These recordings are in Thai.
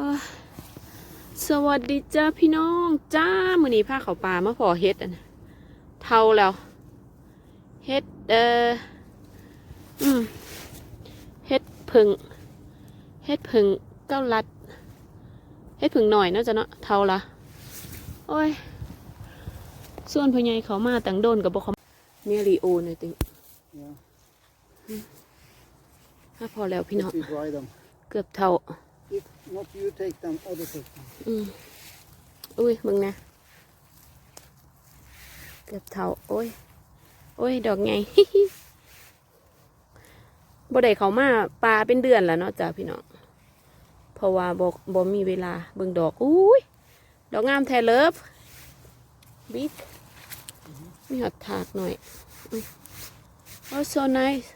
อสวัสดีจ้าพี่น้องจ้ามือนี้ผ้าเขาวปลามาพอเฮ็ดอันน่ะเท่าแล้วเฮ็ดเอออืมเฮ็ดผึ่งเฮ็ดผึ่งเก้าลัดเฮ็ดผึ่งหน่อยเนาะจ้ะเนาะเท่าละโอ้ยส่วนพ่อใหญ่เขามาตั้งโดนกับบอกเขาเมียรีโอหน่อยตึง Yeah, ถ้าพอแล้วพี่น้อง if you dry them. เกือบเท่า If not you take them, other take them. อืมอุ้ยมึงนะเกือบเท่าโอ้ย โอ้ย ดอกไง บ่ได้เขามาปลาเป็นเดือนแล้วเนาะจ้าพี่น้องเพราะว่าบ่บ่มีเวลาเบิ่งดอกอุ้ยดอกงามแท้เลิฟบิ๊กมีหอดถากหน่อยอืม oh so nice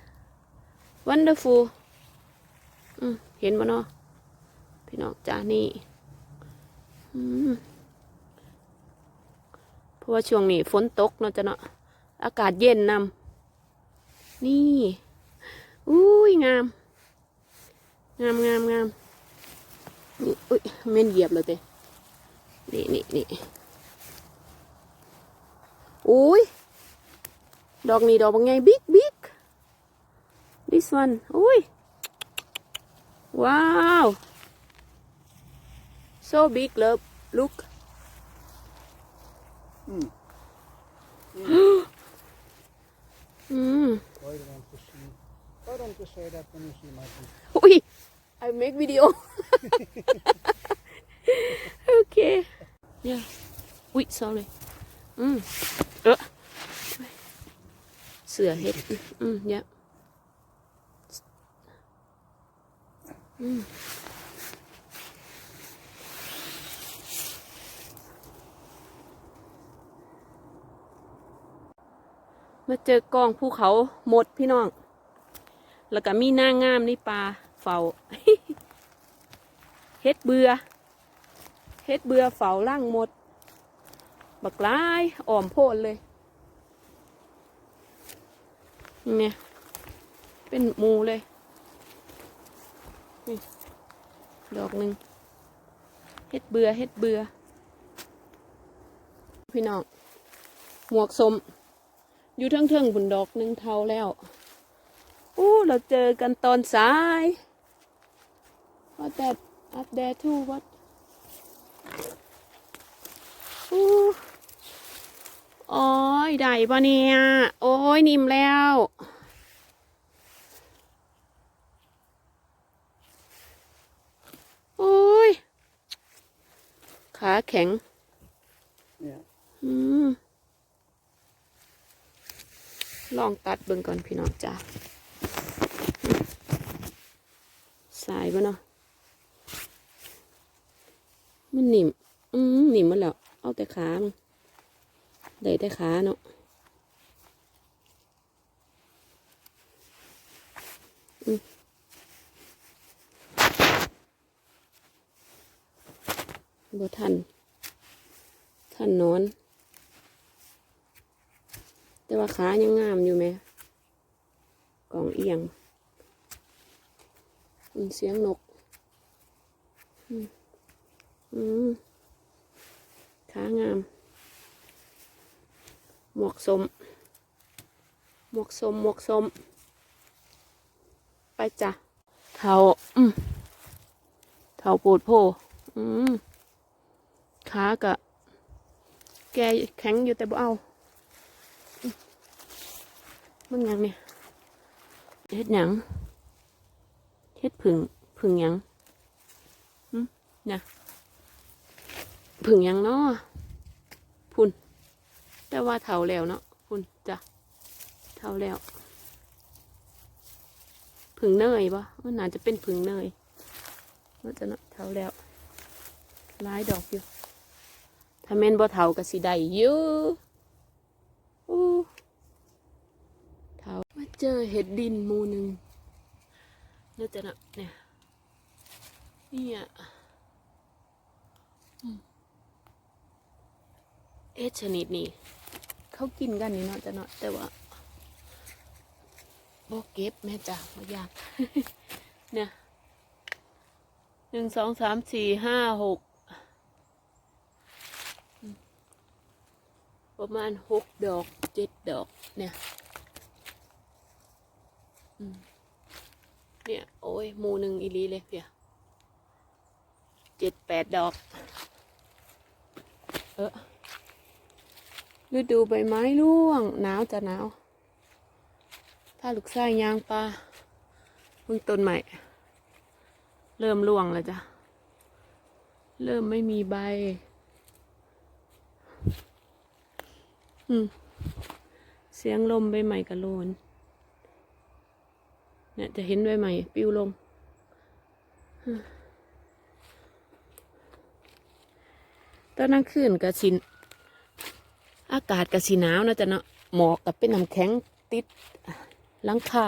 wonderful อืมเห็นบ่เนาะ พี่น้องจ้านี่เพราะว่าช่วงนี้ฝนตกเนาะจ้ะเนาะอากาศเย็นนำนี่อุ้ยงาม งามงามงามนี่อุ้ยเม่นเหยียบเลยเต้นี่นี่นี่อุ้ยดอกนี้ดอกบางไงบิ๊กบิ๊ก this one อุ้ยว้าว so big love look Mm. อืม I don't want to see. I don't want to say that when you see my teeth. อุ้ย I make video โอเค yeah อุ้ย sorry อืมเออเสือเห็ดอืม yeah อื มาเจอกองภูเขาหมดพี่น้อง แล้วก็มีหน้างงามนี่ปลาเฝ้าเฮ็ดเบือเฮ็ดเบือเฝ้าล่างหมด บักลายอ่อมโพดเลย เนี่ย เป็นมูเลย นี่ ดอกหนึ่งเฮ็ดเบือเฮ็ดเบือ พี่น้อง หมวกสม อยู่เทิงๆบุนดอกหนึ่งเท่าแล้วอู้เราเจอกันตอนสาย What that up there too what อู้โอ้ยได้ปะเนี่ย โอ้ยนิ่มแล้วโอ้ยขาแข็ง Yeah. อืม ลองตัดเบิ่งก่อนพี่น้องจ้าสายปะเนาะมันหนิมอืมหนิมมันแล้วเอาแต่ขามันได้แต่ขาเนาะอืมบ่ทันท่านนอน แต่ว่าขายังงามอยู่ไหมกล่องเอียงอืเสียงนกอืมอืมขางาม หมวกสม หมวกสม หมวกสม ไปจ้ะเท่าอืมเท่าปูดโพ อืมขากะ แกแข็งอยู่แต่บ่เอา มันยังเนี่ยเฮ็ดหยังเฮ็ดผึ่งผึ่งหยังนะผึ่งหยังเนาะพุ่น แต่ว่าเท่าแล้วเนาะพุ่นจ้ะเท่าแล้วผึ่งเนยปะมันน่าจะเป็นผึ่งเนยว่าจะเนาะเท่าแล้วลายดอกอยู่ถ้าแม่นบ่เท่าก็สิได้อยู่อู้ จอเห็ดดินมูหนึ่งแล้วจะนะเนี่ยเนี่ยอืมเอ็ดชนิดนี้ เขากินกันนี่เนาะจะเนาะแต่ว่าบ่เก็บแม่จ้ะบ่อยาก เนี่ยหนึ่งสองสามสี่ห้าหกประมาณหกดอกเจ็ดดอกเนี่ย เนี่ย โอ้ยมูหนึ่งอีลีเลยเพียเจ็ดแปดดอก เออฤดูใบไม้ร่วง หนาวจะหนาว ถ้าลูกไส้ยางปลาเพิ่งต้นใหม่ เริ่มร่วงแล้วจ้ะ เริ่มไม่มีใบ อืม เสียงลมใบใหม่กระโลน เนี่ยจะเห็นใบใหม่ปิวลง ตอนกลางคืนก็สิน อากาศก็สีหนาวนะจ๊ะเนาะหมอกกับเป็นน้ำแข็งติดหลังคา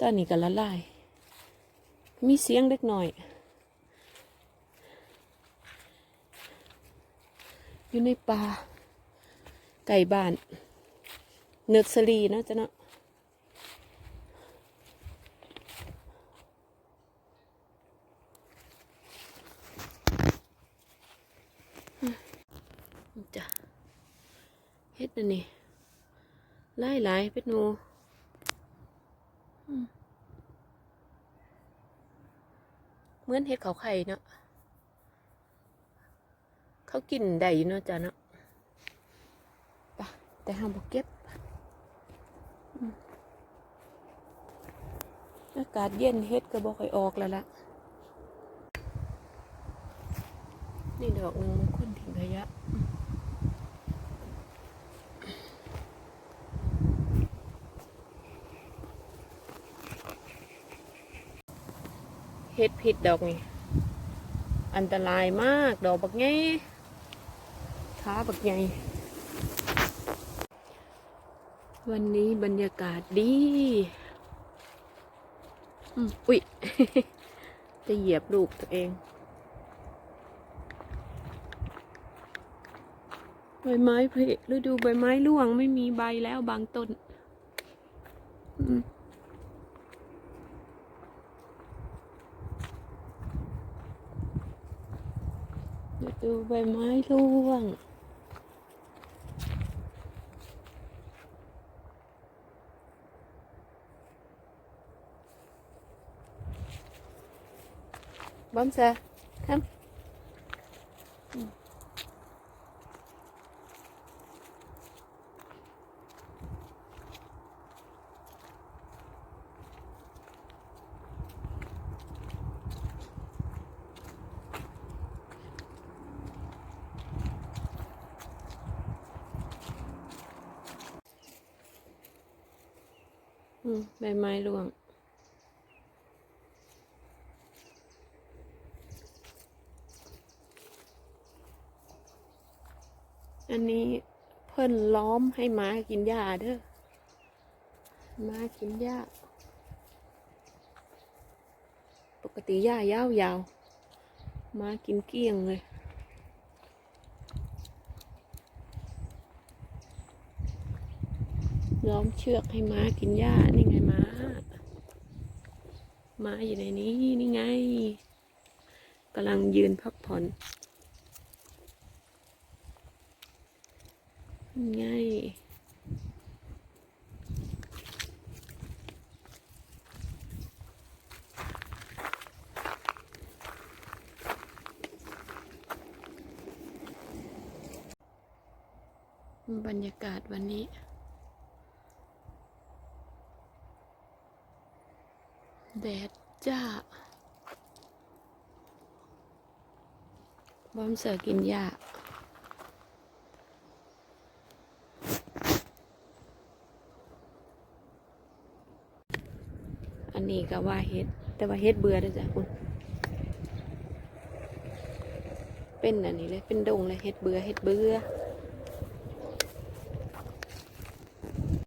ตอนนี้ก็ละลาย มีเสียงเล็กหน่อย อยู่ในป่าไก่บ้าน เนอร์เซอรีนะจ๊ะเนาะ จ้ะเฮ็ดอันนี่หลายหลายเป็นหมูเหมือนเฮ็ดเขาไข่เนาะเขากินได้เนาะจ้ะเนาะไปแต่ห้ามบอกเก็บอืมอากาศเย็นเฮ็ดก็บอกค่อยออกแล้วล่ะนี่ดอกหนึ่งมันคุ้นถึงระยะ เฮ็ดผิดดอกนี่ อันตรายมากดอกบักไงขาบักไงวันนี้บรรยากาศดี อุ๊ย จะเหยียบลูกตัวเอง ใบไม้ผลิฤดูใบไม้ร่วงไม่มีใบแล้วบางต้น อืม ฤดูใบไม้ร่วง บอมเซอร์ครับ อืม ใบไม้ร่วง อันนี้เพิ่นล้อมให้ม้ากินหญ้าเด้อม้ากินหญ้า ปกติหญ้ายาวๆม้ากินเกลี้ยงเลย ล้อมเชือกให้ม้ากินหญ้านี่ไงม้า ม้าอยู่ในนี้นี่ไงกำลังยืนพักผ่อนนี่ไงบรรยากาศวันนี้ แดดจ้า บอมเสือกินหญ้าอันนี้ก็ว่าเฮ็ด แต่ว่าเฮ็ดเบื่อแล้วยจ้ะคุณ เป็นอันนี้เลย เป็นดงเลยเฮ็ดเบื่อเฮ็ดเบื่อ